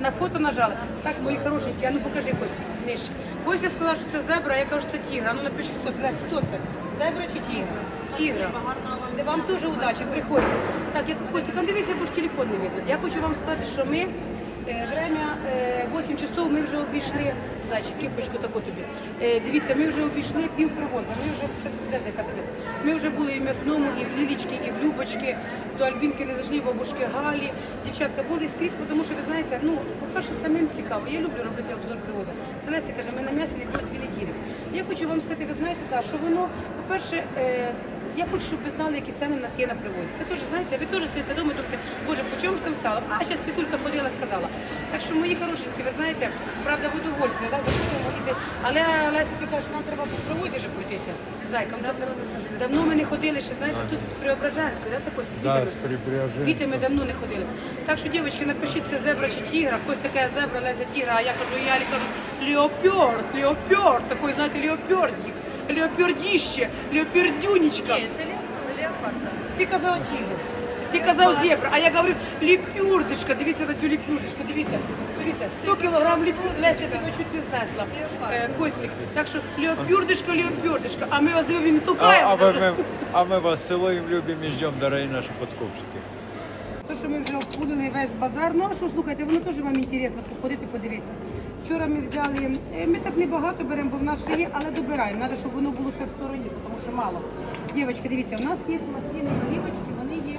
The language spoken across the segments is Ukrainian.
На фото нажали. Так, мої хорошенькі, а ну покажи Костя, нижче. Костя сказала, що це зебра, я кажу, що це тігра. Ну напиши, хто це, хто це? Зебра чи тігра? Тігра. Вам теж удачі, приходьте. Так, я Костя, а дивися, бо ж телефон не видно. Я хочу вам сказати, що ми время е, 8 часов ми вже обійшли. Зайчик, кипочку таку тобі. Е, дивіться, ми вже обійшли пів привоза. Ми вже Ми вже були і в м'ясному, і в Лілічки, і в Любочки. До Альбінки не зайшли, бабушки Галі. Дівчатка були скрізь, тому що ви знаєте, ну, по-перше, самим цікаво. Я люблю робити обзор привозу. Це Леся каже, ми на м'ясі були дві неділі. Я хочу вам сказати, ви знаєте, да, що воно, по-перше, е, я хочу, щоб ви знали, які ціни в нас є на привозі. Це теж, знаєте, ви теж сидите вдома і думаєте, боже, по чому ж там сало? А, зараз Світулька ходила, сказала. Так що мої хорошенькі, ви знаєте, правда, в удовольствие, да, заходимо, іде. Але Леся, ти кажеш, нам треба по привозі вже пройтися. Зайкам, давно, давно ми не ходили ще, знаєте, тут з Преображенської, да, такої, з Да, дітьми? с. Діти ми давно не ходили. Так що, дівчатки, напишіть, це зебра чи тігра. Хтось таке зебра, лезе тігра, а я кажу, я кажу, леопард, леопард, такий, знаєте, леопардик, леопардіще, леопардюнечка. Ти казав тігр. Ти казав зебра, а я говорю ліпюрдишка. Дивіться на цю ліпюрдишку, дивіться. Дивіться, 100 кілограм ліпюрдишка, Леся тебе чуть не знесла. Е, Костік. Так що леопюрдишка, леопюрдишка, а ми вас дивимо, він А, тукаємо. а, мы, мы- а мы вас целуем, любим и ждем, дорогие наши подкупщики. То, що ми вже обходили весь базар. Ну а що слухайте, воно теж вам інтересно походити, подивитися. Вчора ми взяли, е, ми так небагато беремо, бо в нас ще є, але добираємо. Треба, щоб воно було ще в стороні, тому що мало. Дівчатки, дивіться, у нас є масліни олівочки, вони є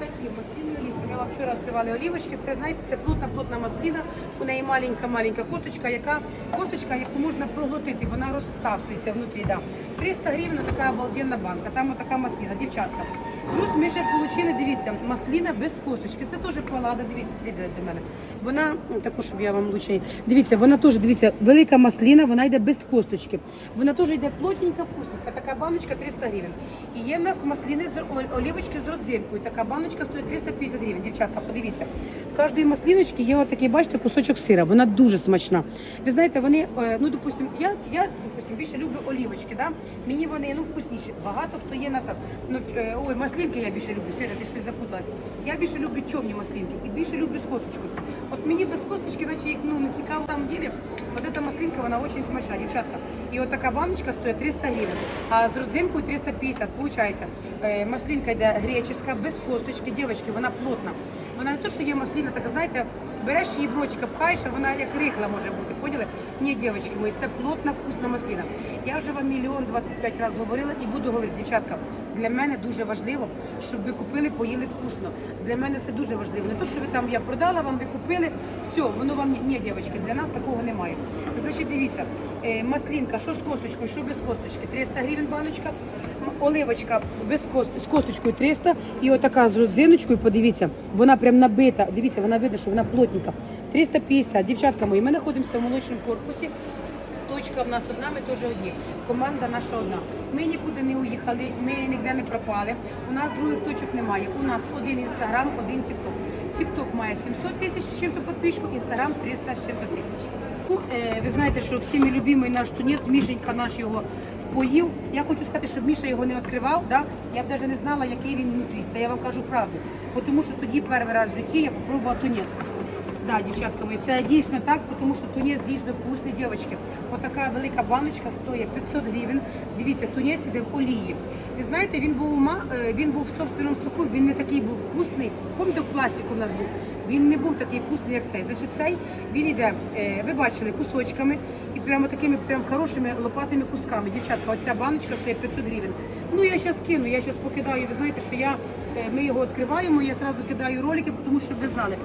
такі масліни олівки. Ми вчора відкривали олівочки. Це знаєте, це плотна плотна масліна. У неї маленька маленька косточка, яка косточка, яку можна проглотити, вона розсасується внутрі. Да. 300 гривень така обалденна банка. Там отака масліна, дівчатка. Плюс ми ще отримали, дивіться, масліна без косточки. Це теж палада, дивіться, іде до мене. Вона, ну, також, щоб я вам лучше. Дивіться, вона теж, дивіться, велика масліна, вона йде без косточки. Вона теж йде плотненька, вкусненька. Така баночка 300 гривень. І є в нас масліни з олівочки з родзинкою. Така баночка стоїть 350 гривень. Дівчатка, подивіться. В кожної масліночки є отакий, бачите, кусочок сира. Вона дуже смачна. Ви знаєте, вони, е, ну, допустим, я, я допустим, більше люблю олівочки, да? мені вони ну, вкусніші. Багато хто є на це. Ну, е, ой, маслінки я більше люблю. Свята, ти щось запуталась. Я більше люблю чорні маслінки і більше люблю з косточкою. От мені без косточки, наче їх ну, не цікаво там ділі. От ця маслінка, вона дуже смачна, дівчатка. І от така баночка стоїть 300 гривень, а з родзинкою 350. Получається, е, маслінка йде греческа, без косточки, дівчатки, вона плотна. Вона не то, що є масліна, така знаєте, береш її в ротик, пхаєш, а вона як рихла може бути. Поняли? Ні, дівчатки мої, це плотна, вкусна масліна. Я вже вам мільйон 25 разів говорила і буду говорити, дівчатка. Для мене дуже важливо, щоб ви купили, поїли вкусно. Для мене це дуже важливо. Не то, що ви там я продала вам, ви купили, все, воно вам ні, дівчатки, для нас такого немає. Значить, дивіться, е, маслінка, що з косточкою, що без косточки, 300 гривень баночка, оливочка без кост, з косточкою 300 і отака з родзиночкою, подивіться, вона прям набита, дивіться, вона видно, що вона плотненька. 350, дівчатка мої, ми знаходимося в молочному корпусі. Точка в нас одна, ми теж одні. Команда наша одна. Ми нікуди не уїхали, ми ніде не пропали. У нас других точок немає. У нас один інстаграм, один тікток. Тікток має 700 тисяч з чим-то підписчиків, інстаграм 300 з чим-то тисяч. Ну, е, ви знаєте, що всіми любимий наш тунець, Мішенька наш його поїв. Я хочу сказати, щоб Міша його не відкривав, да? я б навіть не знала, який він внутрі. Це я вам кажу правду. Тому що тоді перший раз в житті я попробувала тунець. Да, дівчатка мої, це дійсно так, тому що тунець дійсно вкусний, дівчатки. Отака велика баночка стоїть 500 гривень. Дивіться, тунець іде в олії. Ви знаєте, він був е, він був в собственному соку, він не такий був вкусний. Пам'ятаєте, в пластику в нас був. Він не був такий вкусний, як цей. Значить, цей він іде, е, ви бачили, кусочками і прямо такими прям хорошими лопатими кусками. Дівчатка, оця баночка стоїть 500 гривень. Ну я зараз кину, я зараз покидаю. Ви знаєте, що я, е, ми його відкриваємо, я одразу кидаю ролики, тому що ви знали.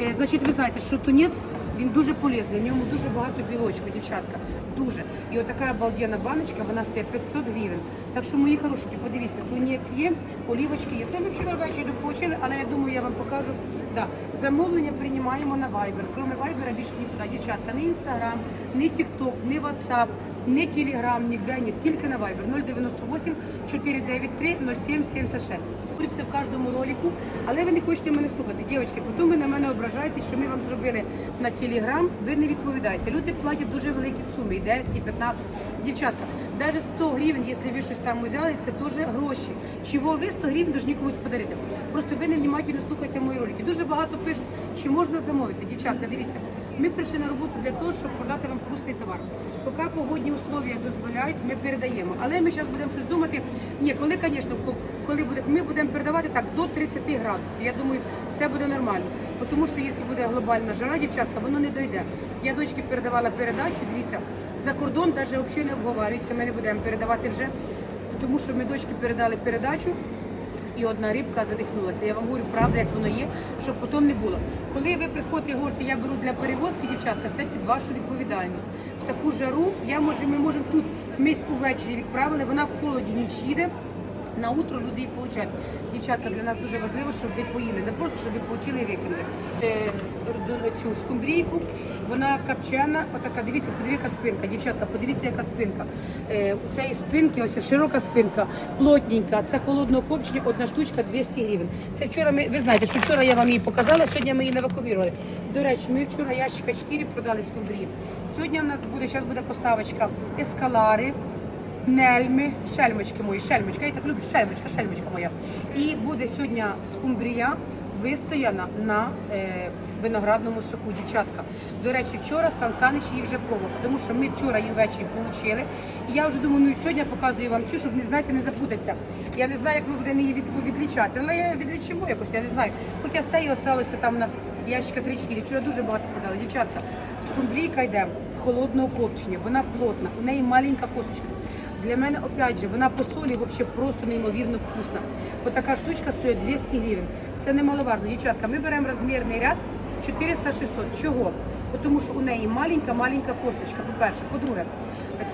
Е, Значить, ви знаєте, що тунець він дуже полезний, в ньому дуже багато білочку, дівчатка. Дуже. І отака обалденна баночка, вона стоїть 500 гривень. Так що, мої хорошенькі, подивіться, тунець є, олівочки є. Це ми вчора ввечері отримали, але я думаю, я вам покажу. Да. Замовлення приймаємо на Viber. Кроме Viber більше нікуди. Дівчатка, не Instagram, не TikTok, не WhatsApp, не Telegram, ніде, ні, тільки на Viber. 098 493 0776. Говорю в кожному ролику, але ви не хочете мене слухати. Дівчатки, потім ви на мене ображаєтесь, що ми вам зробили на телеграм, ви не відповідаєте. Люди платять дуже великі суми, і 10, і 15. Дівчатка, навіть 100 гривень, якщо ви щось там взяли, це теж гроші. Чого ви 100 гривень повинні комусь подарити? Просто ви невнимательно слухайте мої ролики. Дуже багато пишуть, чи можна замовити. Дівчатка, дивіться, ми прийшли на роботу для того, щоб продати вам вкусний товар. Поки погодні условия дозволяють, ми передаємо. Але ми зараз будемо щось думати. Ні, коли, звісно, коли буде, ми будемо передавати так до 30 градусів. Я думаю, це буде нормально. Тому що якщо буде глобальна жара, дівчатка, воно не дойде. Я дочці передавала передачу. Дивіться, за кордон навіть взагалі не обговорюється. Ми не будемо передавати вже, тому що ми дочки передали передачу і одна рибка задихнулася. Я вам говорю, правда, як воно є, щоб потім не було. Коли ви приходите і говорите, я беру для перевозки, дівчатка, це під вашу відповідальність. Таку жару я може, ми можемо тут. Ми увечері відправили, вона в холоді ніч їде. На утро люди її получають. Дівчатка, для нас дуже важливо, щоб ви поїли. Не просто, щоб ви получили і викинули. Е, Цю скумбрійку, вона копчена, отака, дивіться, подивіться спинка. Дівчатка, подивіться, яка спинка. Е, у цієї спинки, ось широка спинка, плотненька. Це холодного копчення, одна штучка 200 гривень. Це вчора ми, ви знаєте, що вчора я вам її показала, сьогодні ми її не вакуумірували. До речі, ми вчора ящика 4 продали скумбрії. Сьогодні в нас буде, зараз буде поставочка ескалари, Нельми, шельмочки мої, шельмочка, я так люблю, шельмочка, шельмочка моя. І буде сьогодні скумбрія вистояна на е, виноградному соку, дівчатка. До речі, вчора Сан Санич її вже пробував, тому що ми вчора її ввечері отримали. І я вже думаю, ну і сьогодні показую вам цю, щоб не знаєте, не запутатися. Я не знаю, як ми будемо її від- відлічати, але я відлічимо якось, я не знаю. Хоча це і осталося там у нас ящика 3-4. Вчора дуже багато продали. Дівчатка, скумбрійка йде холодного копчення, вона плотна, у неї маленька косточка. Для мене, опять же, вона по солі вообще просто неймовірно вкусна. Отака штучка стоїть 200 гривень. Це немаловажно. Дівчатка, ми беремо розмірний ряд 400-600. Чого? Тому що у неї маленька-маленька косточка, по-перше. По-друге,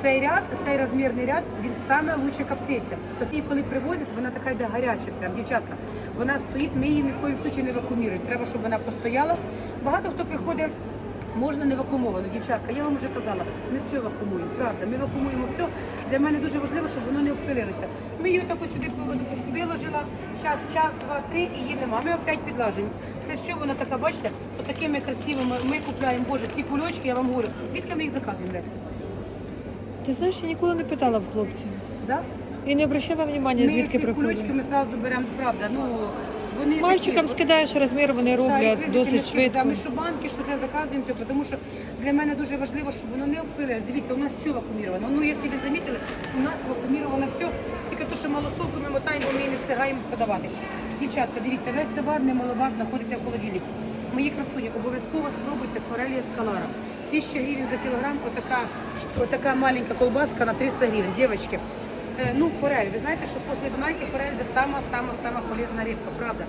цей ряд, цей розмірний ряд, він саме лучше коптиться. Це і коли привозять, вона така йде гаряча, прям дівчатка. Вона стоїть, ми її ні в коїм случаї не вакууміруємо. Треба, щоб вона постояла. Багато хто приходить. Можна не вакуумовано, дівчатка. Я вам вже казала, ми все вакуумуємо, правда. Ми вакуумуємо все. Для мене дуже важливо, щоб воно не обпилилося. Ми її отак от сюди виложила, час, час, два, три, і її нема. Ми опять підлажуємо. Це все вона така, бачите, от такими красивими. Ми купляємо, боже, ці кульочки, я вам говорю, відки ми їх заказуємо Леся? Ти знаєш, я ніколи не питала в хлопців. Да? І не обращала внимання, Ми звідки ці кульочки ми одразу беремо, правда. Ну, вони Мальчикам такі, скидаєш розмір, вони роблять реквізити досить скидаємо. швидко. Ми що банки, що це заказуємо, все, тому що для мене дуже важливо, щоб воно не обпилилось. Дивіться, у нас все вакууміровано. Ну, якщо ви замітили, у нас вакууміровано все, тільки то, що малосолку ми мотаємо, бо ми її не встигаємо продавати. Дівчатка, дивіться, весь товар немаловажно знаходиться в холодильнику. Мої красуні, обов'язково спробуйте форелі ескалара. 1000 гривень за кілограм, отака, отака маленька колбаска на 300 гривень. Дівчатки, Ну, форель. Ви знаєте, що після Дунайки форель це сама-сама-сама полезна рибка, правда?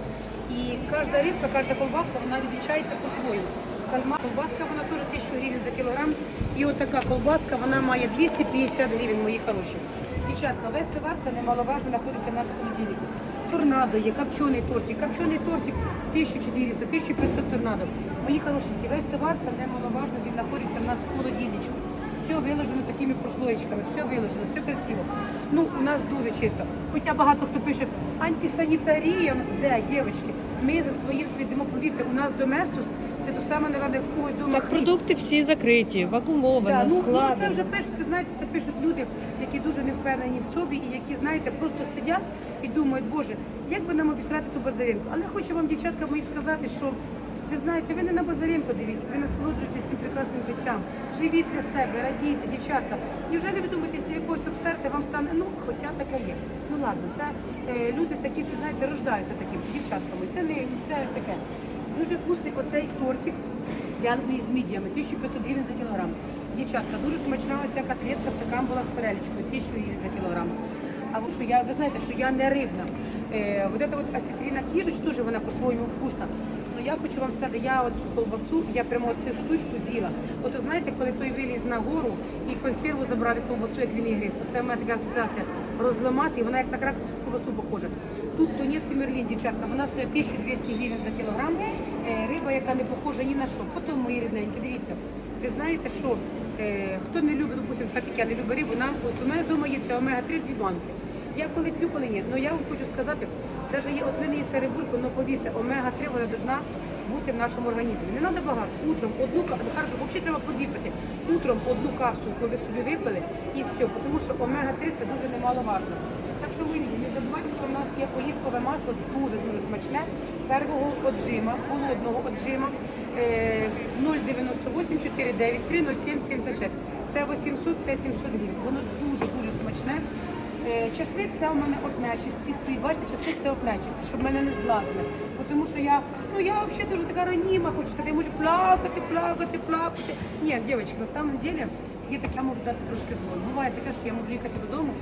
І кожна рибка, кожна колбаска, вона відлічається по-своєму. Кальма, колбаска, вона теж 1000 гривень за кілограм. І от колбаска, вона має 250 гривень, мої хороші. Дівчатка, весь товар це немаловажно знаходиться в нас в холодильнику. Торнадо є, копчений тортик. Копчений тортик 1400, 1500 торнадо. Мої хорошенькі, весь товар це немаловажно, він знаходиться в нас в холодильничку все виложено такими прослоєчками, все виложено, все красиво. Ну, у нас дуже чисто. Хоча багато хто пише, антисанітарія, де, дівчатки, ми за своїм слідимо, повірте, у нас доместос, це то саме, напевно, як в когось дома Так хліб. продукти всі закриті, вакуумовані, Да, ну, ну, це вже пишуть, ви знаєте, це пишуть люди, які дуже не впевнені в собі і які, знаєте, просто сидять і думають, Боже, як би нам обісрати ту базаринку. Але хочу вам, дівчатка, мої сказати, що ви знаєте, ви не на базаринку дивіться, ви насолоджуєтесь цим прекрасним життям. Живіть для себе, радійте, дівчатка. Неужели ви думаєте, якщо ви когось обсерте, вам стане, ну, хоча таке є. Ну ладно, це е, люди такі, це знаєте, рождаються такими дівчатками. Це не це таке. Дуже вкусний оцей тортик. Я Англії з мідіями, 1500 гривень за кілограм. Дівчатка, дуже смачна оця котлетка, це камбула з форелечкою, 1000 гривень за кілограм. А що я, ви знаєте, що я не рибна. Е, вот эта вот осетрина кіжуч теж вона по-своєму вкусна. Я хочу вам сказати, я цю колбасу, я прямо цю штучку з'їла. От знаєте, коли той виліз на гору і консерву забрав і колбасу, як він її гриз. Це в мене така асоціація розламати, і вона як на краківську колбасу похожа. Тут тонець і мерлін, дівчатка, вона стоїть 1200 гривень за кілограм. Е, риба, яка не похожа ні на що. Потім, мої рідненькі, дивіться, ви знаєте, що е, хто не любить, допустим, так як я не люблю рибу, нам от у мене вдома є це омега-3 дві банки. Я коли п'ю, коли ні. Ну я вам хочу сказати, Даже є, от ви не їсте рибульку, але повірте, омега-3 вона должна бути в нашому організмі. Не треба багато. Утром одну капсулу, хорошо, взагалі треба подвіпити. Утром одну капсулку ви собі випили і все, тому що омега-3 це дуже немаловажно. Так що ви не забувайте, що в нас є олівкове масло дуже-дуже смачне. Первого отжима, холодного отжима е, 098 493 0776. Це 800, це 700 гривень. Воно дуже-дуже смачне. Е, Часник це у мене от нечисті стоїть. Бачите, часник це нечисті, щоб мене не злазили. Тому що я, ну я взагалі дуже така раніма, хочу сказати, я можу плакати, плакати, плакати. Ні, дівчатки, на самом деле, є таке, я можу дати трошки зло. Буває таке, що я можу їхати додому.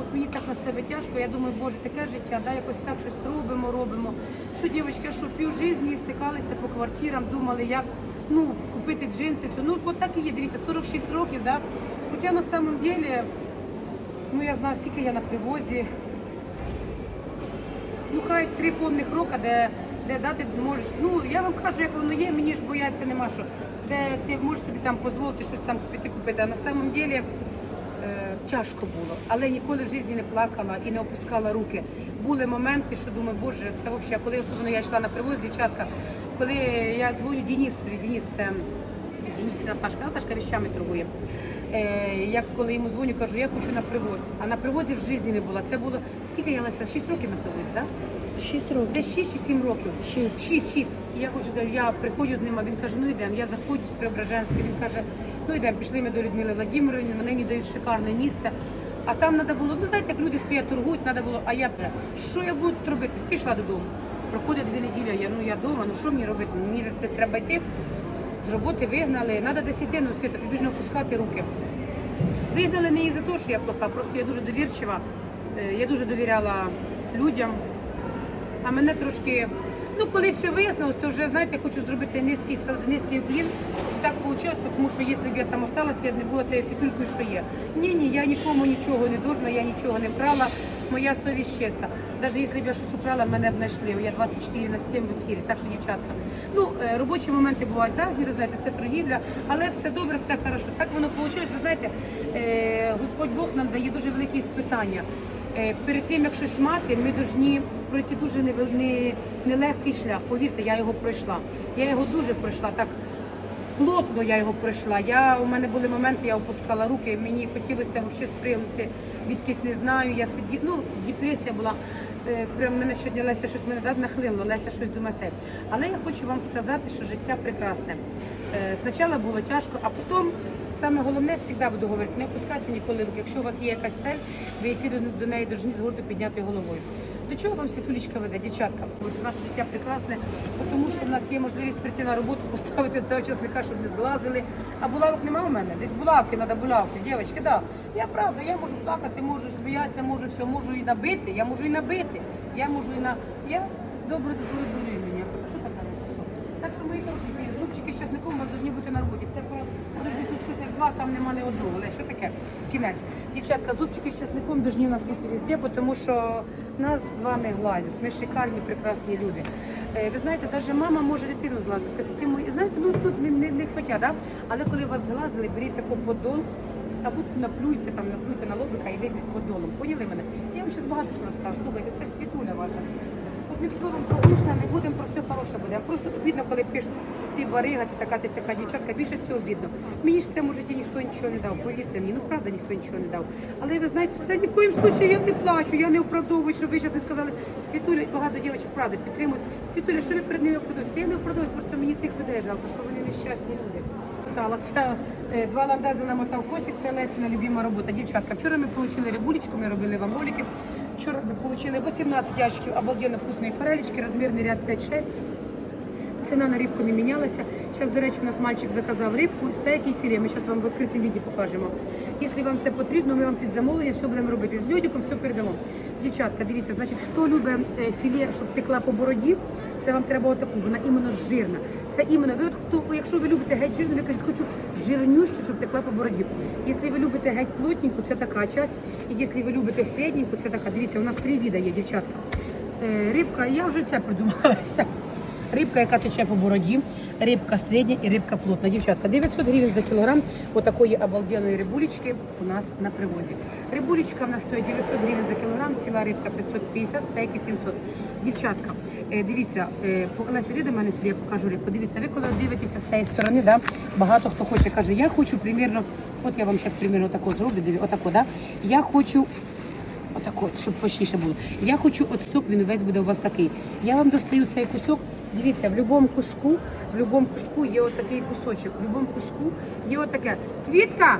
От мені так на себе тяжко, я думаю, боже, таке життя, да, якось так щось робимо, робимо. Що дівчатки, що пів житті стикалися по квартирам, думали, як ну, купити джинси. Ну, от так і є, дивіться, 46 років, да. Хоча на самом деле, ну я знаю, скільки я на привозі. Ну, хай три повних роки, де, де дати можеш. Ну, я вам кажу, як воно є, мені ж бояться нема що. Де ти можеш собі там дозволити щось там купити купити. А на самом деле е, тяжко було, але ніколи в житті не плакала і не опускала руки. Були моменти, що думаю, боже, це взагалі, коли особливо я йшла на привоз, дівчатка, коли я дзвоню Денисові, Денис, це Наташка, Наташка віщами торгує. Е, я коли йому дзвоню, кажу, я хочу на привоз. А на привозі в житті не було. Це було скільки я Леся? 6 років на привозі, так? Да? Шість років. Десь 6 чи 7 років. Шість. 6, 6. І я хочу, я приходжу з ним, а він каже, ну йдемо. Я заходжу з Преображенська, він каже, ну йдемо, пішли ми до Людмили Владимировни, вони мені дають шикарне місце. А там треба було, ну знаєте, як люди стоять, торгують, треба було, а я що я буду робити? Пішла додому. Проходить дві неділі, я, ну я вдома, ну що мені робити? Мені десь треба йти. З роботи вигнали, треба десь йти, ну світа, тобі ж не опускати руки. Вигнали не із-за того, що я плоха, просто я дуже довірчива, е, я дуже довіряла людям. А мене трошки, ну коли все вияснилось, то вже знаєте, хочу зробити низький, низький уклін, що так вийшло, тому що якщо б я там осталася, я б не була цією світулькою, що є. Ні, ні, я нікому нічого не должна, я нічого не брала, моя совість чиста. Навіть якщо б я щось украла, мене б знайшли. Я 24 на 7 в ефірі, так що дівчатка. Ну, е, робочі моменти бувають різні, ви знаєте, це торгівля, але все добре, все хорошо. Так воно вийшло. Ви знаєте, е, Господь Бог нам дає дуже великі іспитання. Е, Перед тим як щось мати, ми повинні пройти дуже нелегкий шлях. Повірте, я його пройшла. Я його дуже пройшла так. Плотно я його пройшла. Я, у мене були моменти, я опускала руки, мені хотілося взагалі сприйняти, відкись не знаю. Я сиділа, ну, депресія була. Е, Прям мене сьогодні Леся щось мене так нахилило, Леся щось думає це. Але я хочу вам сказати, що життя прекрасне. Е, Спочатку було тяжко, а потім саме головне завжди буду говорити, не опускайте ніколи руки. Якщо у вас є якась цель, ви йти до, до неї повинні з гордо підняти головою. До чого вам світулічка веде, дівчатка? Тому що наше життя прекрасне, тому що в нас є можливість прийти на роботу, поставити цього часника, щоб не злазили. А булавок нема у мене. Десь булавки, треба булавки. Дівчатки, да. Я правда, я можу плакати, можу сміятися, можу все, можу і набити, я можу і набити. Я можу і на. Я добре добре мені. Що таке? Так що мої хороші, зубчики з часником у вас повинні бути на роботі. Це подожди, тут щось аж два, там нема ні одного. Але що таке? Кінець. Дівчатка, зубчики з часником повинні у нас бути везде, тому що нас з вами глазять. Ми шикарні, прекрасні люди. Е, Ви знаєте, навіть мама може дитину злазити, сказати, ти мої, знаєте, ну тут не, не, не хотя, да? але коли вас злазили, беріть таку подол, або наплюйте там, наплюйте на лобика і вийдіть подолом. Поняли мене? Я вам зараз багато що розказую. Слухайте, це ж світуля ваша. Одним словом, про вкусне не будемо, про все хороше буде. Просто обідно, коли пишуть, ти барига, ти така, ти сяка дівчатка, більше всього обідно. Мені ж в цьому житті ніхто нічого не дав, повірте мені, ну правда ніхто нічого не дав. Але ви знаєте, це ні в коїм случаї я не плачу, я не оправдовую, щоб ви зараз не сказали, Світуля, багато дівчат правда підтримують. Світуля, що ви перед ними оправдуєте? Я не оправдовую, просто мені цих людей жалко, що вони нещасні люди. Тала, це два ландези намотав котик, це Лесіна любима робота. Дівчатка, вчора ми отримали рибулечку, ми робили вам ролики. Вчора ми отримали 18 ящиків обалденно вкусної форелечки, розмірний ряд 5-6. Ціна на рибку не мінялася. Зараз, до речі, у нас мальчик заказав рибку, стейк і філе. Ми зараз вам в відкритому віді покажемо. Якщо вам це потрібно, ми вам під замовлення все будемо робити. З льодиком все передамо. Дівчатка, дивіться, значить, хто любить е, філе, щоб текла по бороді, це вам треба отаку, вона іменно жирна. Це іменно, ви от хто, якщо ви любите геть жирну, ви кажете, хочу жирнющу, щоб текла по бороді. Якщо ви любите геть плотненьку, це така часть. І якщо ви любите середненьку, це така. Дивіться, у нас три віда є, дівчатка. Е, рибка, я вже це придумала. вся. Рибка, яка тече по бороді, рибка середня і рибка плотна. Дівчатка, 900 гривень за кілограм отакої обалденної рибулечки у нас на привозі. Рибулечка в нас стоїть 900 гривень за кілограм, ціла рибка 550, стейки 700. Дівчатка, е, дивіться, по- Леся, іди до мене сюди, я покажу рибку. Дивіться, ви коли дивитеся з цієї сторони, да, багато хто хоче, каже, я хочу примірно, от я вам зараз примірно тако зроблю, диві, отако, да, я хочу Отак от, щоб почніше було. Я хочу от сок, він весь буде у вас такий. Я вам достаю цей кусок. Дивіться, в будь-якому куску, в будь-якому куску є отакий кусочок. В будь-якому куску є отаке. Квітка,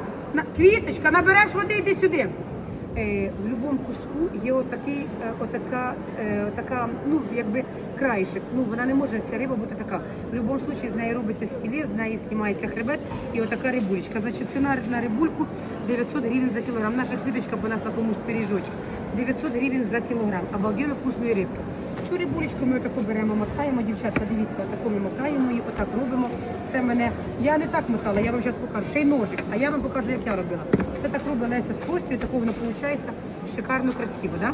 квіточка, набереш води, йди сюди. Е, в будь-якому куску є отакий, е, отака, е, отака, ну, якби краєшек. Ну, вона не може вся риба бути така. В будь-якому випадку з неї робиться філе, з неї знімається хребет і отака рибулечка. Значить, ціна на рибульку 900 гривень за кілограм. Наша квіточка по нас на комусь пиріжочок. 900 гривень за кілограм. Обалденно вкусної рибки. Цю рибулечку ми отаку беремо, мотаємо, дівчатка, дивіться, отаку ми мотаємо її, отак робимо. Це мене. Я не так мотала, я вам зараз покажу. Ще й ножик, а я вам покажу, як я робила. Це так робить Леся з Костю, таку воно виходить шикарно красиво, да?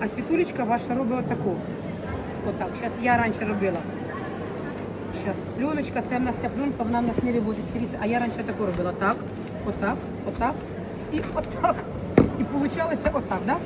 А світулечка ваша робила таку. Отак. Зараз я раніше робила. Зараз. Пленочка, це в нас ця пленка, вона в нас не. Дивіться, а я раніше таку робила. Так, отак, отак і отак. І получалося отак, да?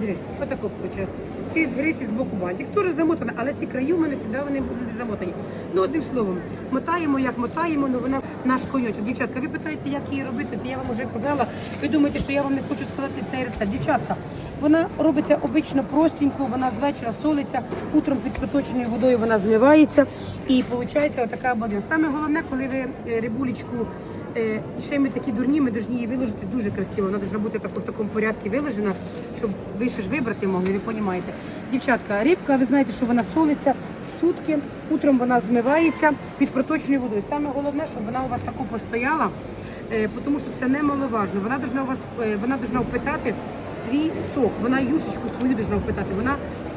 Дивіться, отако вийшло. І згриці з боку бантик. Теж замотана, але ці краї у мене завжди вони будуть замотані. Ну, одним словом, мотаємо, як мотаємо, ну вона наш коньочок. Дівчатка, ви питаєте, як її робити, то я вам вже казала. Ви думаєте, що я вам не хочу сказати цей рецепт. Дівчатка, вона робиться обично простенько, вона з вечора солиться, утром під проточною водою вона змивається і виходить отака обалдена. Саме головне, коли ви е, рибулечку, е, ще ми такі дурні, ми повинні її виложити дуже красиво. Вона повинна бути в такому порядку виложена, щоб ви ще ж вибрати могли, ви розумієте. Дівчатка, рибка, ви знаєте, що вона солиться сутки, утром вона змивається під проточною водою. Саме головне, щоб вона у вас тако постояла, е, тому що це немаловажно. Вона должна у вас е, вона должна впитати свій сок. Вона юшечку свою должна впитати.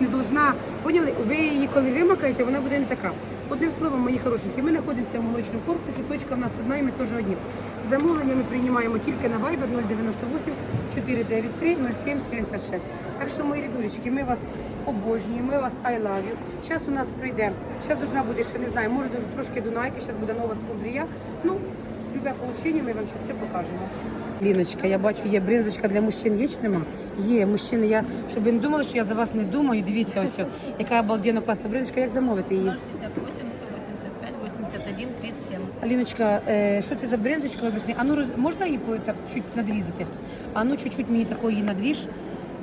Не должна, поняли, ви її коли вимакаєте, вона буде не така. Одним словом, мої хорошенькі, ми знаходимося в молочному корпусі, точка в нас одна, і ми теж одні. Замовлення ми приймаємо тільки на Viber 098 493 0776. Так що, мої рідулечки, ми вас обожнюємо, ми вас I love you. Зараз у нас прийде, зараз должна буде, ще не знаю, може трошки Дунайки, зараз буде нова скумбрія. Ну, любе получення, ми вам зараз все покажемо. Ліночка, я бачу, є бринзочка для мужчин, є чи нема? Є, мужчини, я, щоб ви не думали, що я за вас не думаю, дивіться ось, яка обалденно класна бриночка, як замовити її? 068, 185, 81, 37. Аліночка, е, що це за брендочка? Об'ясни. А ну роз- можна її по- так чуть надрізати? А ну чуть-чуть мені такої надріж.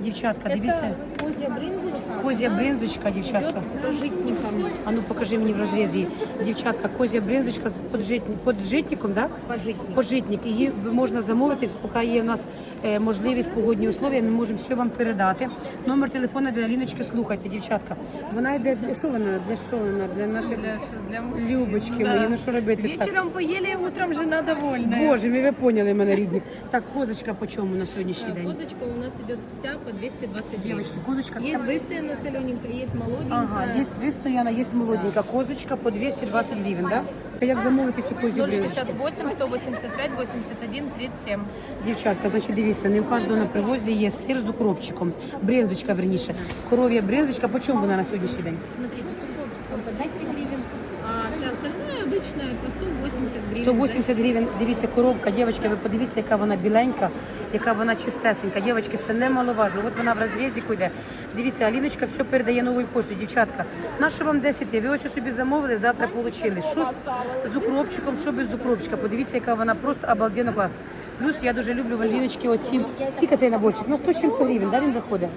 Дівчатка, дивіться. Это козья брынзочка. Козя Она брендочка, дівчатка. Идет с пожитником. А ну покажи мені в розрізі. Дівчатка, козя брендочка з поджитні- поджитником, да? Пожитник. Пожитник. Її можна замовити, поки є в нас е, можливість погодні условия, ми можемо все вам передати. Номер телефона для Аліночки слухайте, дівчатка. Вона йде для що вона? Для що вона? Для наших Для, для мужчин. любочки Да. мої. Ну що робити? так? Вечером поели, утром жена довольная. Боже, ми ви поняли мене рідні. Так, козочка по чому на сьогоднішній день? Козочка у нас идет вся по 220 гривен. Козочка Есть Есть быстрая солененькая, есть молоденькая. Ага, есть вистояна, есть молоденькая. Козочка по 220 гривен, да? Як замовити цю козю? 068, 185, 81, 37. Дівчатка, значить, дивіться, не у кожного на привозі є сир з укропчиком. Брендочка, верніше. Коров'я брендочка, по чому вона на сьогоднішній день? Смотрите, с укропчиком по 200 гривен, обычная по 180 гривен. 180 гривень. Дивіться, коробка, дівчатка, ви подивіться, яка вона біленька, яка вона чистесенька. Дівчатки, це немаловажно. От вона в розрізі йде. Дивіться, Аліночка все передає новою поштою. Дівчатка, на що вам 10? Ви ось собі замовили, завтра отримали. Що з- укропчиком, що без укропчика. Подивіться, яка вона просто обалденно класна. Плюс я дуже люблю в Аліночки оці. Скільки цей наборчик? На 100 з чим-то гривень, да, він виходить?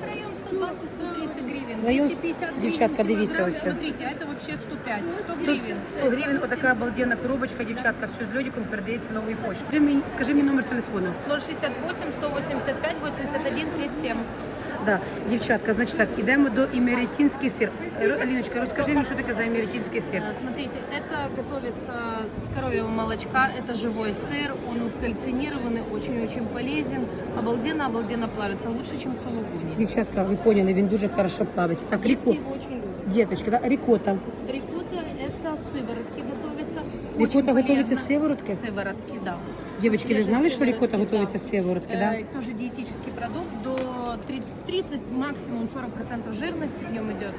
Район 120-130 гривен. Район- 250 гривен. Девчатка, дивіться ось. Смотрите, это вообще 105. 100 100, гривен. 100 гривень, отака обалденна коробочка, дівчатка, все з льодиком передається новою поштою. Скажи мені номер телефону. 068, 185, 81, 37. Да, дівчатка, значить так, ідемо до імеретінський сир. Ро- Аліночка, розкажи мені, що таке за імеретінський сир. Э, Смотрите, это готовится с коровьего молочка, это живой сыр, он кальцинированный, очень-очень полезен, обалденно-обалденно плавится, лучше, чем сулугуни. Дівчатка, ви поняли, він дуже хорошо плавиться. Так, Детки ріко, его очень любят. діточка, да? рікота. Рикотта это сыворотки готовятся. Рикотта Очень готовится полезно. с сыворотки? Сыворотки, да. Дівчатки, ви Со знали, свежей що рікота сыворотки, готується з сиворотки, да? Э, Тоже диетический продукт, до 30, 30 максимум 40% жирности в нем идет.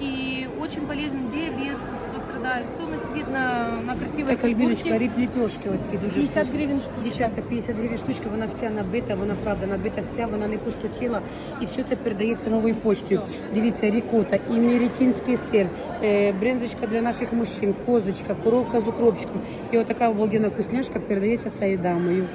И очень полезен диабет, кто страдает, кто на- сидит на, на красивой Так, Альбіночка, фигурке. ріп ліпьошки оці дуже 50 вкусні. гривен штучка. Дівчатка, 50 гривень штучка, вона вся набита, вона правда набита вся, вона не пустотіла. І все це передається новою почтою. Дивіться, рікота, і мірітінський сир, е, бринзочка для наших мужчин, козочка, коровка з укропчиком. І отака обалденна вкусняшка передається цією дамою.